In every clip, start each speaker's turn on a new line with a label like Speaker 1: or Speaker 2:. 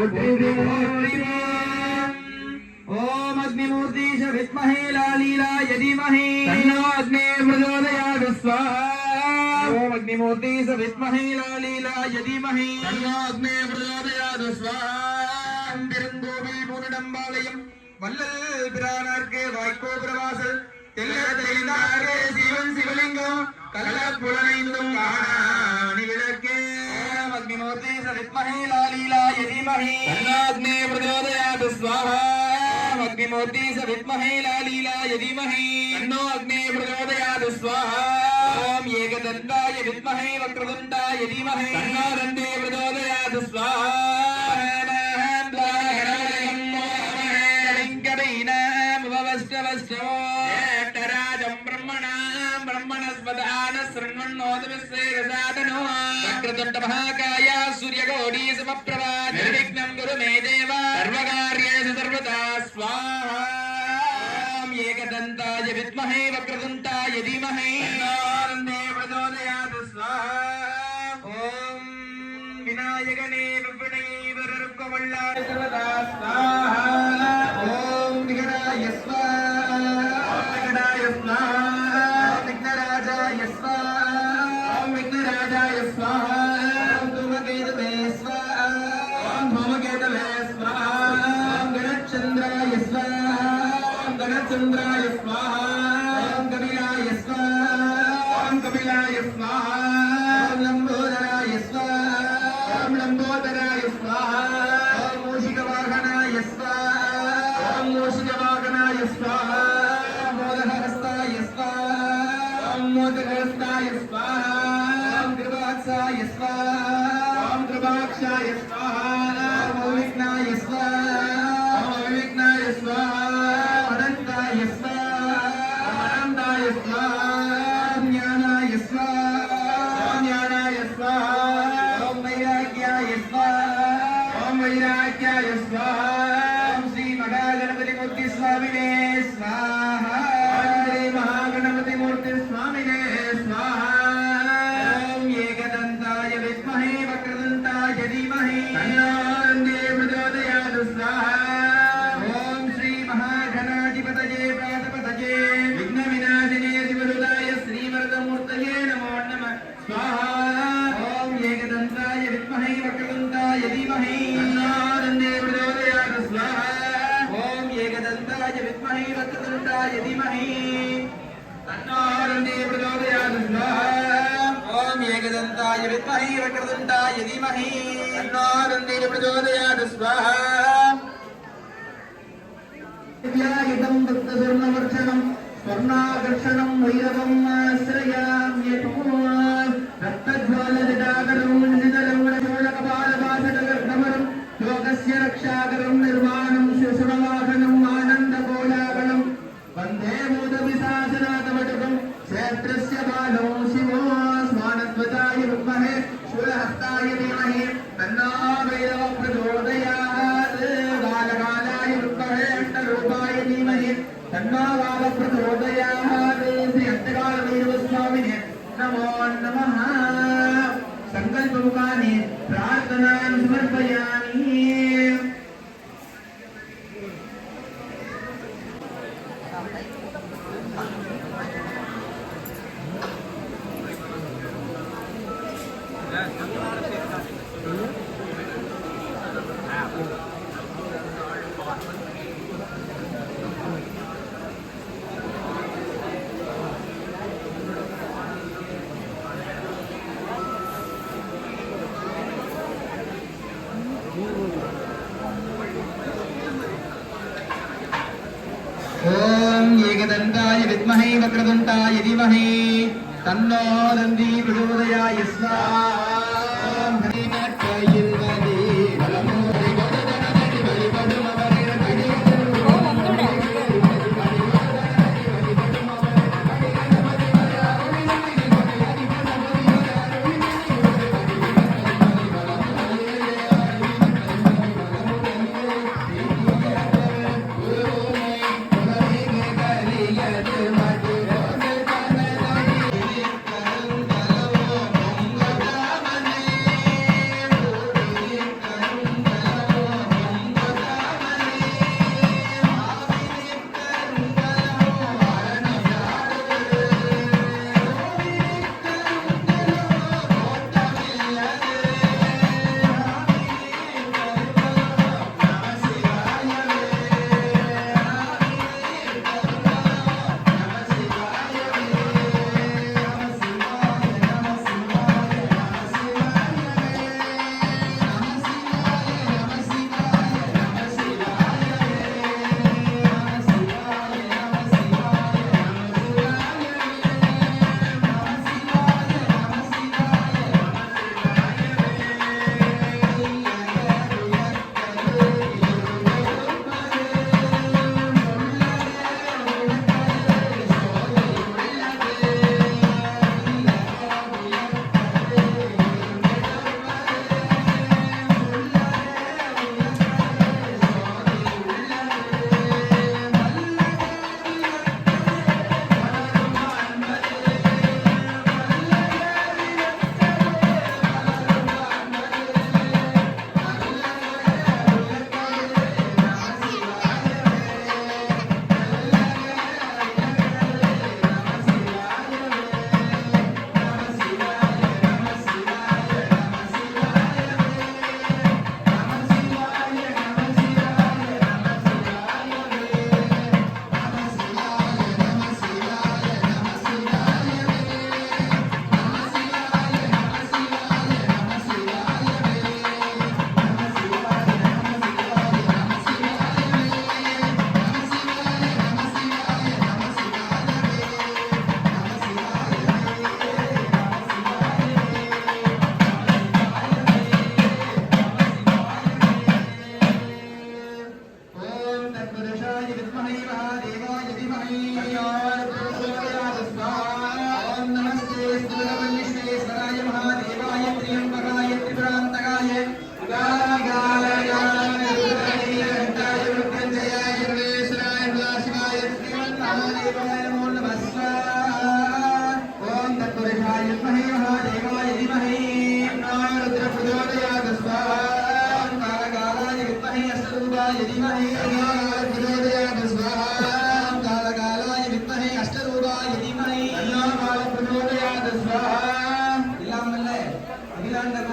Speaker 1: திருமால் போற்றி ஓம் அக்னிமூர்த்தீஷ வித்மஹே லாலீலாய தீமஹி தன்னோ அக்னே பிரச்சோதயாத் ஸ்வாஹா ஓம் அக்னிமூர்த்தீஷ வித்மஹே லாலீலாய தீமஹி தன்னோ அக்னே பிரச்சோதயாத் ஸ்வாஹா பெருங்கோவில் பூனடம்பாளையம் வல்லல் பிரானார்க்கே வாய்க்கோ பிரவாசல் தெல்ல தெளிந்தார்க்கே சிவன் சிவலிங்கம் கள்ள புலனைந்தும் காணாணி விளக்கே मूर्ति सविद्महे लालीलाय धीमहि तन्नाग्ने प्रचोदयात् स्वाहा अग्निमूर्ति सविद्महे लालीलाय धीमहि तन्नो अग्ने प्रचोदयात् स्वाहा ॐ एकदन्ताय विद्महे वक्रदन्ताय धीमहि तन्नो दन्ते प्रचोदयात् स्वाहा नमः नमः नमः బ్రహ్మణ్ణోదమిశ్రేరసాదనో ప్రకృతుండ మహాకాయ సూర్యగౌడీ సమప్రభా నిర్విఘ్నం గురు మే దేవ సర్వకార్యేషు సర్వదా స్వాహాం ఏకదంతాయ విద్మహే వక్రతుంతాయ ధీమహే ప్రచోదయాత్ స్వాహ ఓం వినాయకనే విప్రణైవ రుక్కొళ్ళాయ సర్వదా స్వాహ ఓం విఘ్నాయ స్వాహ విఘ్నరాజాయ స్వాహ కపిలాయ స్వాహ. ఓం కపిలాయ స్వాహ. ఓం కపిలాయ స్వాహ. ఓం లంబోదరాయ స్వాహ. ఓం లంబోదరాయ స్వాహ. ఓం స్వాహ. రుద్రాయ విద్మహి వక్రతుండాయ ధీమహి తన్నో రుద్రేణ ప్రచోదయాత్ స్వాహ హితం భక్త స్వర్ణవర్షణం స్వర్ణాకర్షణం వైరవం ఆశ్రయామ్యతో शूलहस्ताय धीमहि तन्नाभैरव प्रचोदयात् बालकालाय वृत्तवे अष्टरूपाय धीमहि तन्नाबाल प्रचोदयात् श्री अष्टकालभैरवस्वामिने नमो नमः सङ्कल्पमुखानि प्रार्थनां समर्पयामि ఓం ఏకదంతాయ విద్మహే వక్రదంతాయ ధీమహే తన్నో నంది ప్రచోదయాయ స్వాహా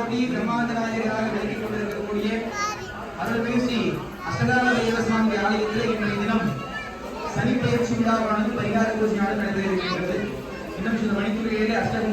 Speaker 1: அகிலாண்ட கோடி பிரம்மாண்ட விளங்கிக் கொண்டிருக்கக்கூடிய அருள் பேசி அஷ்டகால சுவாமி ஆலயத்தில் இன்றைய தினம் சனி பயிற்சி விழாவானது பரிகார பூஜையானது நடைபெற இருக்கின்றது. இன்னும் சில மணித்துறையிலே அஷ்டகம்